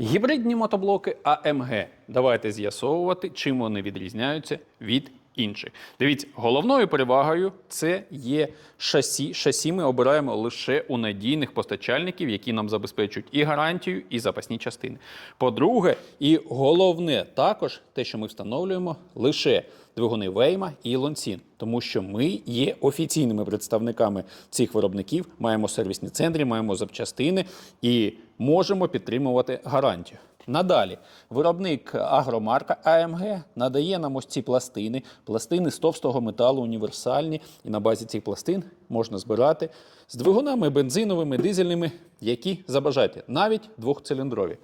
Гібридні мотоблоки АМГ. Давайте з'ясовувати, чим вони відрізняються від інших. Дивіться, головною перевагою це є шасі. Шасі ми обираємо лише у надійних постачальників, які нам забезпечують і гарантію, і запасні частини. По-друге, і головне також те, що ми встановлюємо лише двигуни Вейма і Лонсін, тому що ми є офіційними представниками цих виробників, маємо сервісні центри, маємо запчастини і можемо підтримувати гарантію. Надалі, виробник агромарка АМГ надає нам ось ці пластини, пластини з товстого металу універсальні, і на базі цих пластин можна збирати з двигунами бензиновими, дизельними, які забажаєте, навіть двохциліндрові.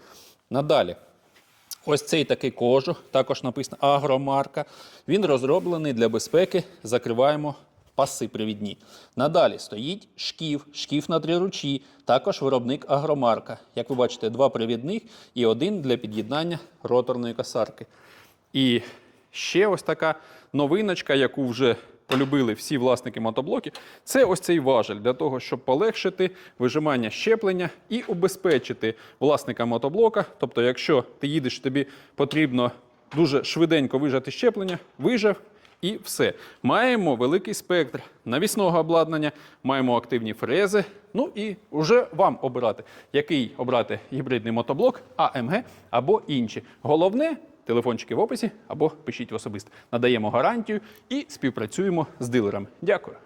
Надалі, Ось цей такий кожух, також написано агромарка. Він розроблений для безпеки. Закриваємо паси привідні. Надалі стоїть шкіф, шкіф на три ручі, також виробник агромарка. Як ви бачите, два привідних і один для під'єднання роторної касарки. І ще ось така новиночка, яку вже полюбили всі власники мотоблоків, це ось цей важель для того, щоб полегшити вижимання щеплення і убезпечити власника мотоблока. Тобто, якщо ти їдеш, тобі потрібно дуже швиденько вижати щеплення, вижав. І все. Маємо великий спектр навісного обладнання, маємо активні фрези. Ну і вже вам обирати, який обрати гібридний мотоблок, АМГ або інші. Головне телефончики в описі або пишіть в особисто. Надаємо гарантію і співпрацюємо з дилерами. Дякую.